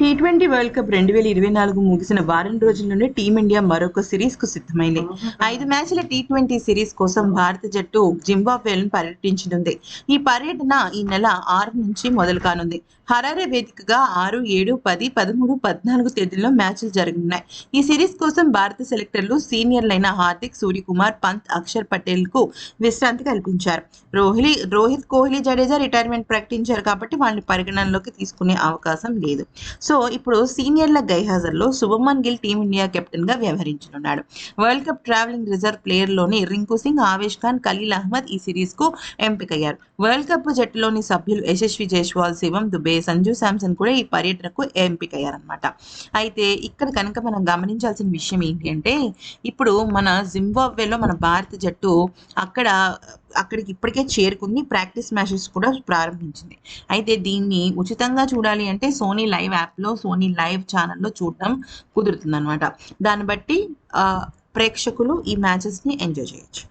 T twenty world cup రెండు వేల ఇరవై నాలుగు ముగిసిన వారం రోజుల్లోనే టీమిండియా మరొక సిరీస్కు సిద్ధమైంది. ఐదు మ్యాచ్ల టీ ట్వంటీ సిరీస్ కోసం భారత జట్టు జింబాబ్వేలను పర్యటించనుంది. ఈ పర్యటన ఈ నెల ఆరు నుంచి మొదలు కానుంది. హరారే వేదికగా ఆరు ఏడు పది పదమూడు పద్నాలుగు తేదీల్లో మ్యాచ్లు జరగనున్నాయి. ఈ సిరీస్ కోసం భారత సెలెక్టర్లు సీనియర్లైన హార్దిక్ సూర్యకుమార్ పంత్ అక్షర్ పటేల్కు విశ్రాంతి కల్పించారు. రోహిలీ రోహిత్ కోహ్లీ జడేజా రిటైర్మెంట్ ప్రకటించారు కాబట్టి వాళ్ళని పరిగణనలోకి తీసుకునే అవకాశం లేదు. సో ఇప్పుడు సీనియర్ల గైహాజర్లో శుభమన్ గిల్ టీమిండియా కెప్టెన్గా వ్యవహరించనున్నాడు. వరల్డ్ కప్ ట్రావెలింగ్ రిజర్వ్ ప్లేయర్లోని రింకు సింగ్ ఆవేష్ ఖాన్ ఖలీల్ అహ్మద్ ఈ సిరీస్కు ఎంపికయ్యారు. వరల్డ్ కప్ జట్టులోని సభ్యులు యశస్వి జైస్వాల్ శివం దుబే సంజు శాంసన్ కూడా ఈ పర్యటనకు ఎంపికయ్యారనమాట అయితే ఇక్కడ కనుక మనం గమనించాల్సిన విషయం ఏంటి అంటే ఇప్పుడు మన జింబాబ్వేలో మన భారత జట్టు అక్కడ అక్కడికి ఇప్పటికే చేరుకుంది. ప్రాక్టీస్ మ్యాచెస్ కూడా ప్రారంభించింది. అయితే దీన్ని ఉచితంగా చూడాలి అంటే సోనీ లైవ్ యాప్లో సోనీ లైవ్ ఛానల్లో చూడడం కుదురుతుంది అనమాట దాన్ని బట్టి ఆ, ప్రేక్షకులు ఈ మ్యాచెస్ని ఎంజాయ్ చేయొచ్చు.